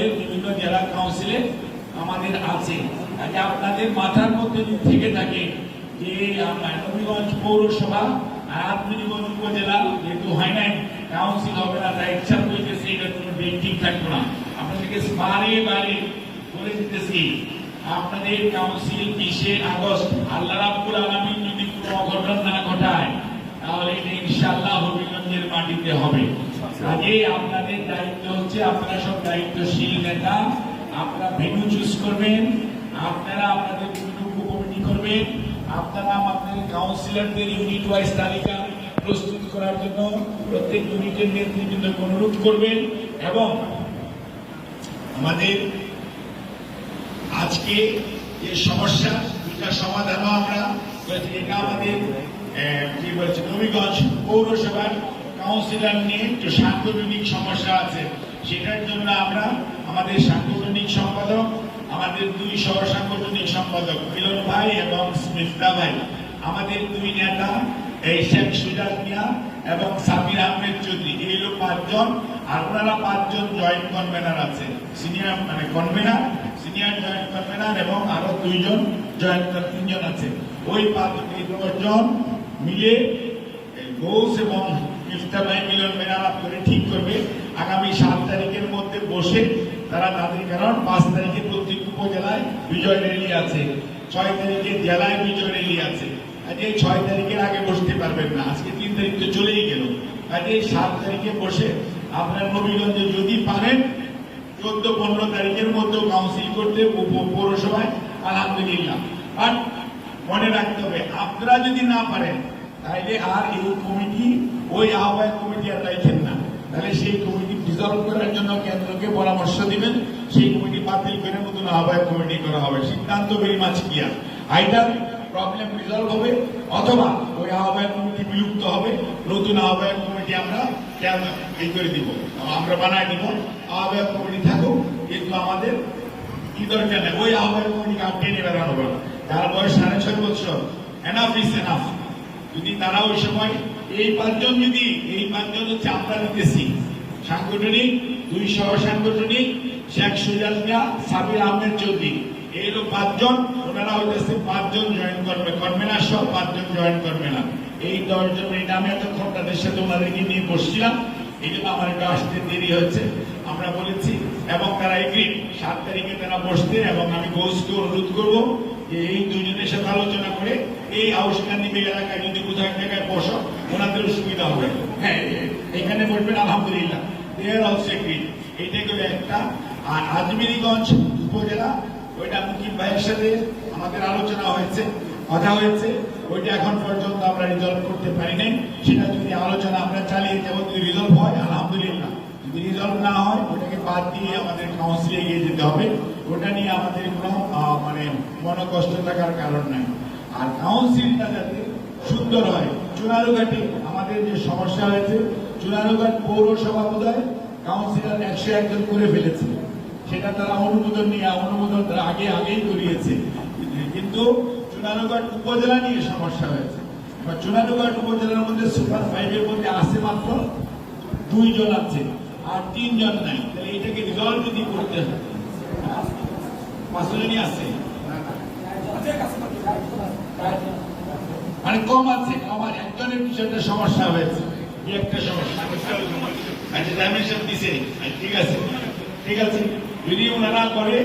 দলের বিভিন্ন জেলা কাউন্সিলে আমাদের আছে। কাজে আপনাদের মাথার মধ্যে থেকে থাকে যে নবীগঞ্জ পৌরসভা আর উপজেলা, যেহেতু হয় নাই কাউন্সিল হবে না ইচ্ছা করতেছে এটা কোনো থাকবে না। আপনাদেরকে বারে বারে বলে দিতেছি, আপনাদের কাউন্সিল বিশে আগস্ট আল্লাহ রাব্বুল আলামিন যদি কোনো অঘটন না ঘটায় তাহলে এটা ইনশাআল্লাহ হবিগঞ্জের মাটিতে হবে। আগে আপনাদের দায়িত্ব হচ্ছে, আপনারা সব দায়িত্বশীল নেতা, আপনারা ভেন্যু চুজ করবেন, আপনারা আপনাদের বিভিন্ন কমিটি করবেন, আপনারা আমাদের কাউন্সিলরদের ইউনিট ওয়াইজ তালিকা প্রস্তুত করার জন্য প্রত্যেক ইউনিটের নেতৃবৃন্দকে অনুরোধ করবেন এবং আমাদের আজকে যে সমস্যা দুটা সমাধানও আমরা এটা আমাদের কি বলছে? নবীগঞ্জ পৌরসভার কাউন্সিলর নিয়ে একটু সাংগঠনিক সমস্যা আছে। সেটার জন্য আমরা আমাদের সাংগঠনিক সম্পাদক, আমাদের দুই সহ সাংগঠনিক সম্পাদক, মিলন ভাই এবং স্মিতা ভাই, আমাদের দুই নেতা, এই শেখ সুজাত মিয়া এবং সাবির আহমেদ চৌধুরী, এই হলো পাঁচজন। আর ওনারা পাঁচজন জয়েন্ট কনভেনার আছে। সিনিয়র মানে কনভেনার সিনিয়র জয়েন্ট কনভেনার এবং আরও দুইজন জয়েন্ট তিনজন আছে। ওই পাঁচ দশজন মিলে ঘোষ এবং ইফতা ভাই মিলন মেলারাপ করে ঠিক করবে। আগামী সাত তারিখের মধ্যে বসে তারা তাদের কারণ, পাঁচ তারিখে প্রত্যেক উপজেলায় বিজয় র্যালি আছে। ছয় তারিখে জেলায় বিজয় র্যালি আছে। এই ছয় তারিখের আগে বসতে পারবেন না, আজকে তিন তারিখ তো চলেই গেল। কাজে সাত তারিখে বসে আপনার নবীগঞ্জে যদি পারেন, চোদ্দ, পনেরো তারিখের মধ্যেও কাউন্সিল করতে পৌরসভায়, আলহামদুলিল্লাহ। আর মনে রাখতে হবে, আপনারা যদি না পারেন তাহলে আর এই কমিটি, ওই আহ্বায়ক কমিটি আর রাখেন না। তাহলে সেই কমিটি ডিজলভ করার জন্য কেন্দ্রকে পরামর্শ দিবেন। সেই কমিটি বাতিল করে নতুন আহ্বায়ক কমিটি করা হবে। সিদ্ধান্ত very much clear either problem resolve হবে, অথবা ওই আহ্বায়ক কমিটি বিলুপ্ত হবে। নতুন আহ্বায়ক কমিটি আমরা এই করে দিব? আমরা বানায় দিব। আহ্বায়ক কমিটি থাকুক, কিন্তু আমাদের কি দরকার নেই। ওই আহ্বায়ক কমিটিকে আপনি নিয়ে বেড়ানো হবে যার বয়স সাড়ে ছয় বছর। এনাফ ইস এনাফ যদি তারা ওই সময় এই পাঁচজন যদি, এই পাঁচজন হচ্ছে আমরা নিতেছি সাংগঠনিক, দুই সহ সাংগঠনিক, শেখ সুজাত মিয়া, সাবির আহমেদ চৌধুরী। এই পাঁচজন, ওনারা হইতেছে পাঁচজন জয়েন করবে করবে না, সব পাঁচজন জয়েন করবে না। এই দশজন এই নামে এতক্ষণ তাদের সাথে ওনাদেরকে নিয়ে বসছিলাম। এই জন্য আমার একটু আসতে দেরি হচ্ছে আমরা বলেছি, এবং তারা এগ্রি সাত তারিখে তারা বসতে, এবং আমি ঘোষকে অনুরোধ করব। এই দুজনের সাথে আলোচনা করে এই আউসকান্দি এলাকায় যদি কোথাও এক জায়গায় বসো ওনাদের সুবিধা হবে। হ্যাঁ এখানে বসবেন আলহামদুলিল্লাহ অলসো এগ্রি এইটা গেলে একটা। আর আজমিরিগঞ্জ উপজেলা, ওইটা মুকিম ভাইয়ের সাথে আমাদের আলোচনা হয়েছে, কথা হয়েছে। ওইটা এখন পর্যন্ত আমরা রিজলভ করতে পারি নাই। সেটা যদি আলোচনা আমরা চালিয়ে যাব, যদি রিজলভ হয়, আলহামদুলিল্লাহ। যদি রিজলভ না হয়, ওটাকে বাদ দিয়ে আমাদের কাউন্সিলে এগিয়ে যেতে হবে। ওটা নিয়ে আমাদের কোনো মানে মনকষ্ট থাকার কারণ নাই। আর কাউন্সিলটা যাতে সুন্দর হয়। চুনারুঘাটে আমাদের যে সমস্যা হয়েছে, চুনারুঘাট পৌরসভা বোধহয় কাউন্সিলর একশো একজন করে ফেলেছে। সেটা তারা অনুমোদন নিয়ে, অনুমোদন তারা আগে আগেই করিয়েছে। কিন্তু চুনারুঘাট উপজেলা নিয়ে সমস্যা হয়েছে। এবার চুনারুঘাট উপজেলার মধ্যে সুপার ফাইভের মধ্যে আছে মাত্র দুইজন আছে, আর তিনজন নাই। তাহলে এটাকে রিজলভ যদি করতে হয় পাঁচজনই আছে? মানে কম আছে আছে। একজনের বিষয়টা সমস্যা হয়েছে। একটা সমস্যা। আচ্ছা ডাইমেনশন দিছে। আচ্ছা, ঠিক আছে। ঠিক আছে। যদি ওনারা করে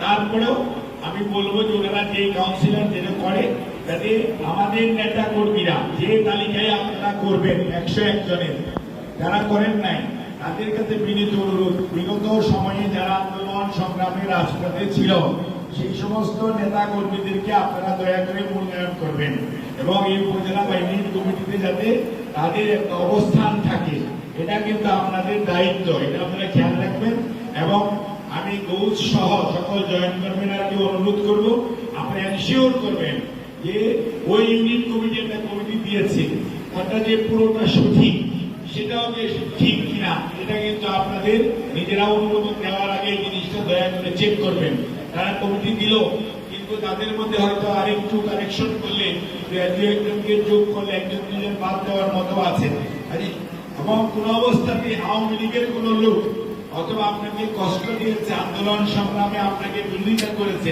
তারপরেও আমি বলব যে ওনারা যে কাউন্সিলর যেটা করে যাতে আমাদের নেতা কর্মীরা যে তালিকায় আপনারা করবেন একশো একজনের যারা করেন নাই তাদের কাছে বিনীত অনুরোধ, বিগত সময়ে যারা আন্দোলন সংগ্রামে রাজপথে ছিল, সেই সমস্ত নেতা কর্মীদেরকে আপনারা দয়া করে মূল্যায়ন করবেন এবং এই উপজেলা বা ইউনিট কমিটিতে যাতে তাদের একটা অবস্থান থাকে, এটা কিন্তু আপনাদের দায়িত্ব, এটা আপনারা খেয়াল রাখবেন। এবং আমি গৌস সহ সকল জয়েন্ট কনভেনারকে অনুরোধ করব আপনি এনশিওর করবেন যে ওই ইউনিট কমিটি একটা কমিটি দিয়েছে ওটা যে পুরোটা সঠিক, সেটাও যে ঠিক কিনা এটা কিন্তু আপনাদের নিজেরা অনুমোদন দেওয়ার আগে জিনিসটা দয়া করে চেক করবেন। তারা কমিটি দিল, কিন্তু তাদের মধ্যে হয়তো আরেকটু কারেকশন করলে, দু একজনকে যোগ করলে একজন দুজন বাদ দেওয়ার মতো আছে। এবং কোন অবস্থাতে আওয়ামী লীগের কোন লোক অথবা আপনাকে কষ্ট দিয়েছে, আন্দোলন সংগ্রামে আপনাকে বিরোধিতা করেছে,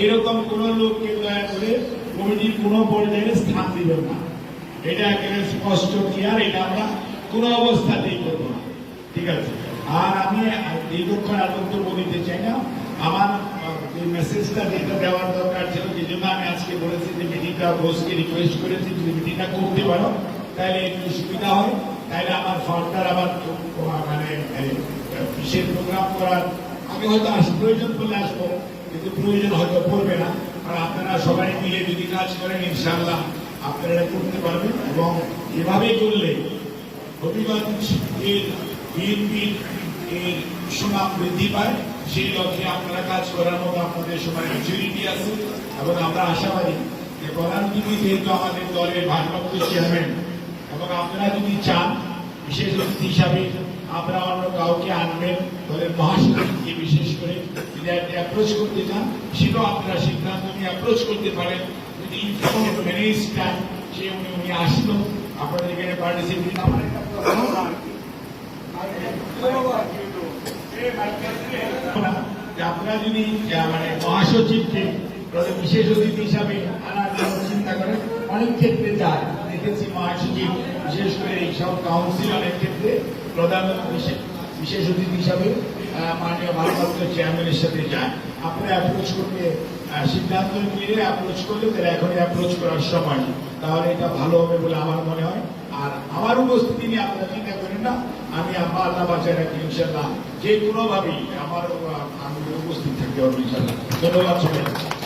এইরকম কোন লোককে দয়া করে কমিটির কোনো পর্যায়ে স্থান দিবেন না। এটা একেবারে স্পষ্ট ক্লিয়ার এটা আমরা কোনো অবস্থাতেই করব না। ঠিক আছে। আর আমি দীর্ঘক্ষণ আর বক্তব্য দিতে চাই না। আমার মেসেজটা যেটা দেওয়ার দরকার ছিল, যে জন্য আমি আজকে বলেছি যে মিটিংটা বসকে রিকোয়েস্ট করেছি যদি মিটিংটা করতে পারো। তাহলে একটু সুবিধা হয়। তাহলে আমার ফান্ডার আবার মানে বিশেষ প্রোগ্রাম করার, আমি হয়তো আস, প্রয়োজন করলে আসব, কিন্তু প্রয়োজন হয়তো পড়বে না। আর আপনারা সবাই মিলে যদি কাজ করেন, ইনশাআল্লাহ আপনারা করতে পারবেন। এবং এভাবে করলে হবিগঞ্জ এর বিএনপির এর সুনাম বৃদ্ধি পায়, সেই লক্ষ্যে আপনারা কাজ করার মতো আপনাদের সময় ম্যাচুরিটি আছে। এবং আমরা আশাবাদী যে প্রধানমন্ত্রী যেহেতু আমাদের দলের ভারপ্রাপ্ত চেয়ারম্যান এবং আপনারা যদি চান, বিশেষ অতিথি হিসাবে আমরা অন্য কাউকে আনবেন, দলের মহাসচিবকে বিশেষ করে যদি অ্যাপ্রোচ করতে চান, সেটাও আপনারা সিদ্ধান্ত নিয়ে অ্যাপ্রোচ করতে পারেন। যদি ম্যানেজ টাইম সে উনি উনি আসলো, আপনাদের এখানে পার্টিসিপেট আমার একটা প্রশ্ন যে আপনারা যদি মানে মহাসচিবকে বিশেষ অতিথি হিসাবে আনার জন্য চিন্তা করেন, অনেক ক্ষেত্রে যায় দেখেছি মহাসচিব, বিশেষ করে এইসব কাউন্সিল অনেক ক্ষেত্রে প্রধানমন্ত্রী বিশেষ- অতিথি হিসাবে মাননীয় ভারপ্রাপ্ত চেয়ারম্যানের সাথে যায় আপনারা অ্যাপ্রোচ করতে সিদ্ধান্ত নিয়ে অ্যাপ্রোচ করলে তাহলে এখন অ্যাপ্রোচ করার সময় তাহলে এটা ভালো হবে বলে আমার মনে হয়। আর আমার উপস্থিতি নিয়ে আপনারা চিন্তা করেন না। আমি আমার আল্লাহ বাচ্চার রাখি ইনশাল্লাহ যে কোনোভাবেই আমার আমি উপস্থিত থাকতে পারব ইনশাল্লাহ ধন্যবাদ সবাই